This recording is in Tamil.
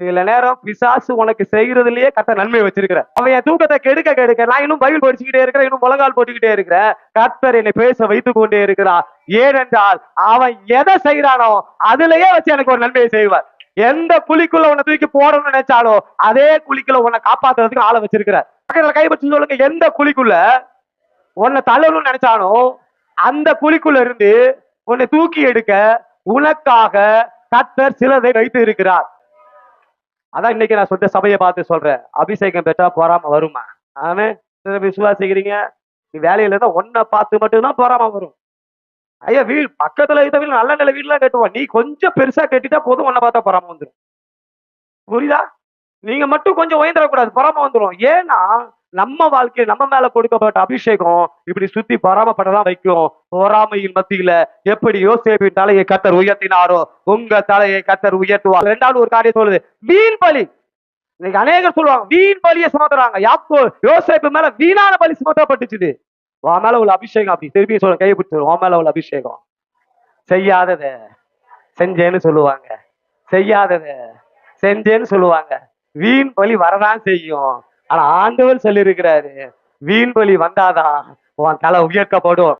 சில நேரம் பிசாசு உனக்கு செய்யறதுலயே கத்த நன்மை வச்சிருக்கிற. அவன் என் தூக்கத்தை கெடுக்க கெடுக்க நான் இன்னும் பைபிள் படிச்சுக்கிட்டே இருக்கிறேன் இன்னும் முழங்கால் போட்டுக்கிட்டே இருக்கிறேன். கர்த்தர் என்னை பேச வைத்துக் கொண்டே இருக்கிறார். ஏனென்றால் அவன் எதை செய்யறானோ அதுலயே வச்சு எனக்கு ஒரு நன்மையை செய்வார். எந்த குழிக்குள்ள உன்னை தூக்கி போடணும்னு நினைச்சாலோ அதே குழிக்குள்ள உன்னை காப்பாத்துறதுக்கு ஆளை வச்சிருக்கிறார். பக்கத்துல கைப்பற்றி சொல்லுங்க எந்த குழிக்குள்ள உன்னை தள்ளணும்னு நினைச்சானோ அந்த குழிக்குள்ள இருந்து உன்னை தூக்கி எடுக்க உனக்காக கர்த்தர் சிலதை வைத்து இருக்கிறார் அதான் இன்னைக்கு நான் சொந்த சபையை பார்த்து சொல்றேன். அபிஷேகம் பெற்றா போறாம வருமா? ஆமே விசுவாசிக்கிறீங்க நீ வேலையில இருந்தா ஒன்ன பார்த்து மட்டும்தான் போறாம வரும். ஐயா வீடு பக்கத்துல இருந்த வீடு நல்ல நல்ல வீடுலாம் கட்டுவான் நீ கொஞ்சம் பெருசா கட்டிட்டா போதும் ஒன்ன பார்த்தா போறாம வந்துடும் புரியுதா? நீங்க மட்டும் கொஞ்சம் உயர்ந்துடக்கூடாது பொறாம வந்துடும் ஏன்னா நம்ம வாழ்க்கை நம்ம மேல கொடுக்கப்பட்ட அபிஷேகம் இப்படி சுத்தி பொறாமப்படதான் வைக்கும். பொறாமையின் மத்தியில எப்படி யோசேபின் தலையை கத்தர் உயர்த்தினாரோ உங்க தலையை கத்தர் உயர்த்துவார். ரெண்டாவது ஒரு காரியம் சொல்லுது. வீண் பலி. இன்னைக்கு அநேகர் சொல்லுவாங்க வீண் பலியை சுமத்துறாங்க. யாக்கோ யோசேப்பு மேல வீணான பலி சுமத்தப்பட்டுச்சுது. உன் மேல உள்ள அபிஷேகம் அப்படி. திருப்பி சொல்ல கையை பிடிச்சிடும் உன் மேல உள்ள அபிஷேகம். செய்யாதத செஞ்சேன்னு சொல்லுவாங்க. செய்யாதத செஞ்சேன்னு சொல்லுவாங்க. வீண் பலி வரதான் செய்யும். ஆனா ஆண்டவர் சொல்லியிருக்கிறாரு வீண் பலி வந்தாதான் உன் தலை உயர்த்தப்படும்.